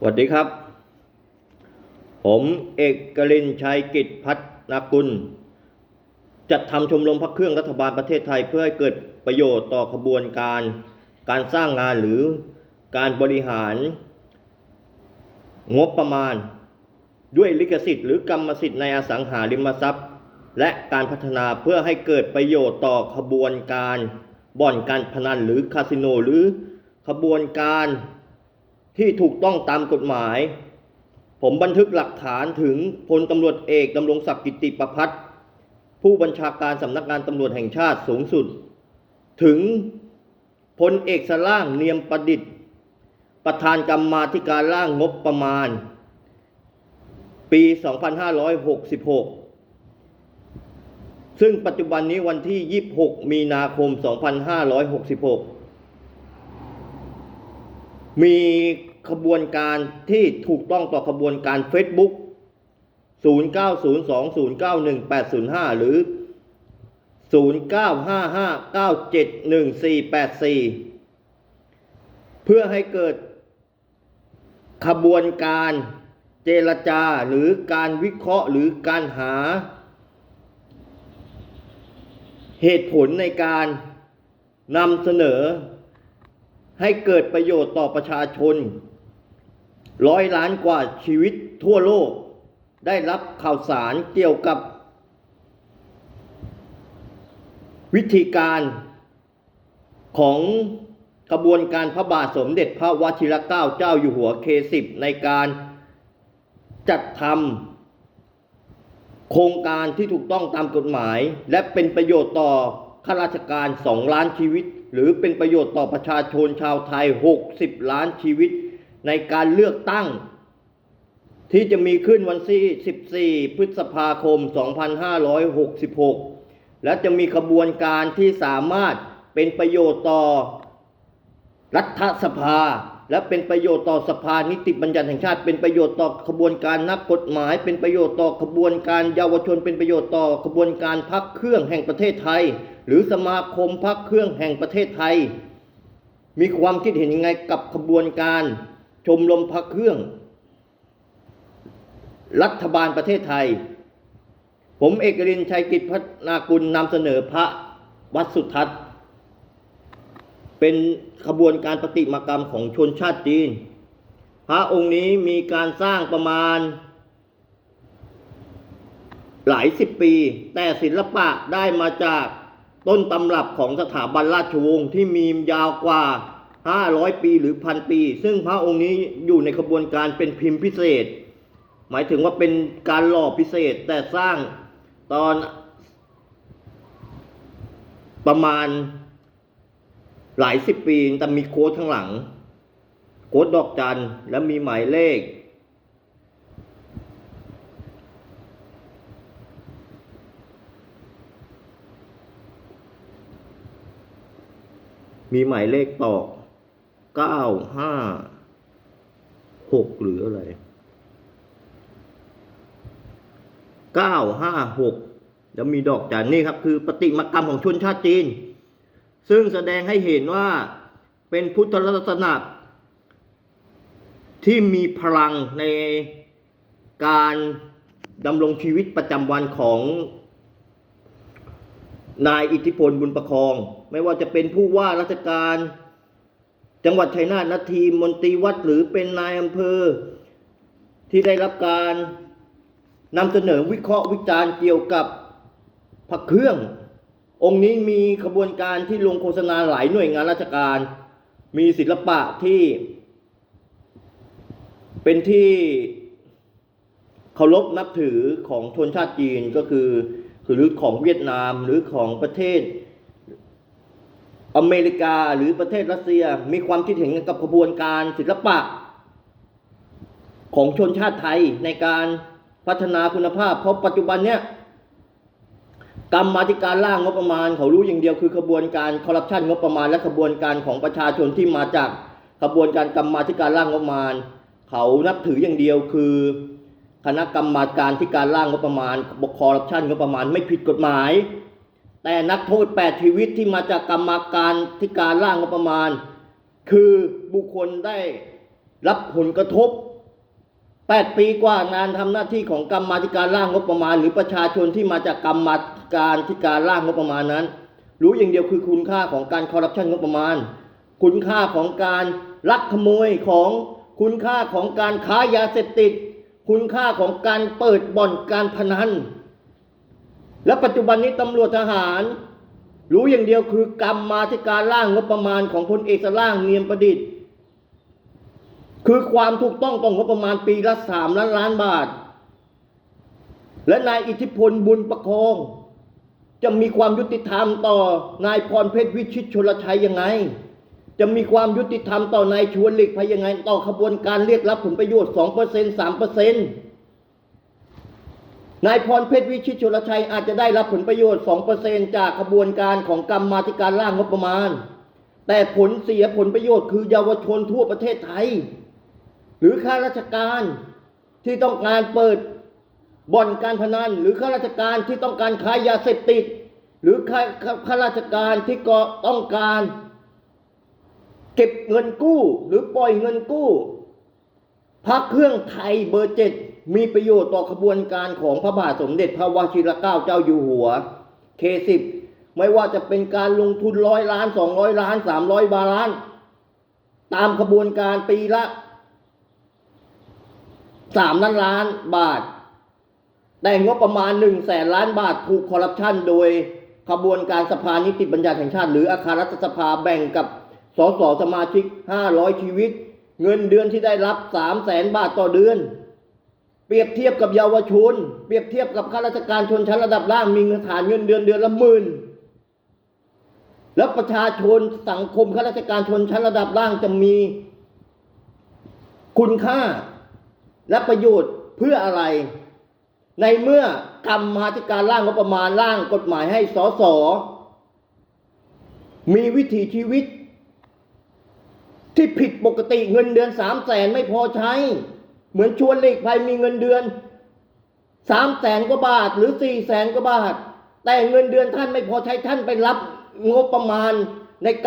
สวัสดีครับ ผมเอกกลินชัยกิจพัฒนากุล จัดทำชมรมพักเครื่องรัฐบาลประเทศไทยเพื่อให้เกิดประโยชน์ต่อขบวนการ การสร้างงานหรือการบริหาร งบประมาณ ด้วยลิขสิทธิ์หรือกรรมสิทธิ์ในอสังหาริมทรัพย์ และการพัฒนาเพื่อให้เกิดประโยชน์ต่อขบวนการ บ่อนการพนันหรือคาสิโนหรือขบวนการ ที่ถูกต้องตามกฎหมาย ผมบันทึกหลักฐานถึงพลตำรวจเอกดำรงศักดิ์กิติประพัฒน์ผู้บัญชาการสำนักงานตำรวจแห่งชาติสูงสุด ถึงพลเอกสล่างเนียมประดิษฐ์ ประธานกรรมาธิการร่างงบประมาณ ปี 2566 ซึ่งปัจจุบันนี้วันที่ 26 มีนาคม 2566 มี ขบวนการที่ถูกต้องต่อขบวนการ Facebook 0902091805 หรือ 0955971484 เพื่อให้เกิดขบวนการเจรจาหรือการวิเคราะห์หรือการหา เหตุผลในการนำเสนอให้เกิดประโยชน์ต่อประชาชน ร้อยล้านกว่าชีวิตทั่วโลก ได้รับข่าวสารเกี่ยวกับ วิธีการของกระบวนการพระบาทสมเด็จพระวชิรเกล้าเจ้าอยู่หัวเคสิบในการจัดทำโครงการที่ถูกต้องตามกฎหมาย และเป็นประโยชน์ต่อข้าราชการ 2 ล้านชีวิต หรือเป็นประโยชน์ต่อประชาชนชาวไทย 60 ล้านชีวิต ในการเลือกตั้ง ที่จะมีขึ้นวันที่ 14 พฤษภาคม 2566 และจะมีขบวนการที่สามารถเป็นประโยชน์ต่อ รัฐสภา และเป็นประโยชน์ต่อสภานิติบัญญัติแห่งชาติ เป็นประโยชน์ต่อขบวนการนักกฎหมาย เป็นประโยชน์ต่อขบวนการเยาวชน เป็นประโยชน์ต่อขบวนการพักเครื่องแห่งประเทศไทย หรือสมาคมพักเครื่องแห่งประเทศไทย มีความคิดเห็นยังไงกับขบวนการ ชมรมพักเครื่อง รัฐบาลประเทศไทย ผมเอกรินชัยกิจพัฒนากุลนำเสนอพระวัดสุทัศน์ เป็นขบวนการปฏิมากรรมของชนชาติจีน พระองค์นี้มีการสร้างประมาณ หลายสิบปี แต่ศิลปะได้มาจากต้นตำรับของสถาบันราชวงศ์ที่มียาวกว่า 500 ปีหรือพันปี ซึ่งพระองค์นี้อยู่ในขบวนการเป็นพิมพ์พิเศษ หมายถึงว่าเป็นการหล่อพิเศษแต่สร้างตอนประมาณหลายสิบปีแต่มีโค้ดข้างหลัง โค้ดดอกจันแล้วมีหมายเลข มีหมายเลขต่อ เก้าห้าหกหรืออะไรเก้าห้าหกแล้วมีดอกจันนี่ครับ คือปฏิมากรรมของชนชาติจีน ซึ่งแสดงให้เห็นว่าเป็นพุทธลักษณะที่มีพลังในการดำรงชีวิตประจำวันของนายอิทธิพลบุญประคอง ไม่ว่าจะเป็นผู้ว่าราชการ จังหวัดชัยนาทนาทีมนตรีวัดหรือเป็นนายอำเภอ ที่ได้รับการนำเสนอวิเคราะห์วิจารณ์เกี่ยวกับพระเครื่อง องค์นี้มีขบวนการที่ลงโฆษณาหลายหน่วยงานราชการ มีศิลปะที่ เป็นที่เคารพนับถือของชนชาติจีนก็คือคือหรือของเวียดนามหรือของประเทศ อเมริกาหรือประเทศรัสเซียมีความคิดเห็นกับขบวนการศิลปะ ของชนชาติไทยในการพัฒนาคุณภาพ เพราะปัจจุบันเนี้ยกรรมาธิการร่างงบประมาณเขารู้อย่างเดียวคือขบวนการคอร์รัปชันงบประมาณและขบวนการของประชาชนที่มาจากขบวนการกรรมาธิการร่างงบประมาณ เขานับถืออย่างเดียวคือ คณะกรรมาการที่การร่างงบประมาณบกคอร์รัปชันงบประมาณไม่ผิดกฎหมาย แต่นักโทษแปดชีวิตที่มาจากกรรมาการที่การร่างงบประมาณ คือบุคคลได้รับผลกระทบ 8 ปีกว่างานทำหน้าที่ของกรรมาธิการร่างงบประมาณ หรือประชาชนที่มาจากกรรมาการที่การร่างงบประมาณนั้น รู้อย่างเดียวคือคุณค่าของการคอร์รัปชันงบประมาณ คุณค่าของการลักขโมยของคุณค่าของการค้ายาเสพติด คุณค่าของการเปิดบ่อนการพนัน และปัจจุบันนี้ตำรวจทหาร รู้อย่างเดียวคือกรรมมาธิการร่างงบประมาณของพลเอกสร่างเนียมประดิษฐ์ คือความถูกต้องต่องบประมาณปีละสามล้านล้านบาท และนายอิทธิพลบุญประคอง จะมีความยุติธรรมต่อนายพรเพชรวิชิตชลชัยยังไง จะมีความยุติธรรมต่อนายชวนหลีกภัยยังไง ต่อขบวนการเรียกรับผลประโยชน์2% 3%นสามเปอร์เซ็นต์ นายพรเพชรวิชิตชลชัยอาจจะได้รับผลประโยชน์ 2%จากขบวนการของกรรมมาธิการร่างงบประมาณ แต่ผลเสียผลประโยชน์คือเยาวชนทั่วประเทศไทย หรือข้าราชการที่ต้องการเปิดบ่อนการพนัน หรือข้าราชการที่ต้องการขายยาเสพติด หรือข้าข้าราชการที่ก็ต้องการ เก็บเงินกู้หรือปล่อยเงินกู้ พักเครื่องไทยเบอร์เจ็ดมีประโยชน์ต่อขบวนการของพระบาทสมเด็จพระวชิรเกล้าเจ้าอยู่หัวเคสิบไม่ว่าจะเป็นการลงทุนร้อยล้านสองร้อยล้านสามร้อยบาล้าน ตามขบวนการปีละสามล้านล้านบาท แต่งบประมาณหนึ่งแสนล้านบาทถูกคอร์รัปชันโดยขบวนการสภานิติบัญญัติแห่งชาติ หรืออาคารรัฐสภาแบ่งกับสสสมาชิก 500 ชีวิต เงินเดือนที่ได้รับ3แสนบาทต่อเดือน เปรียบเทียบกับเยาวชน เปรียบเทียบกับข้าราชการชนชั้นระดับล่างมีเงินฐานเงินเดือนเดือนละหมื่นแล้วประชาชนสังคมข้าราชการชนชั้นระดับล่างจะมี คุณค่าและประโยชน์เพื่ออะไร ในเมื่อกรรมาธิการร่างงบประมาณร่างกฎหมายให้สสมีวิถีชีวิต ที่ผิดปกติเงินเดือนสามแสนไม่พอใช้ เหมือนชวนหลีกภัยมีเงินเดือนสามแสนกว่าบาทหรือสี่แสนกว่าบาท แต่เงินเดือนท่านไม่พอใช้ท่านไปรับงบประมาณในการ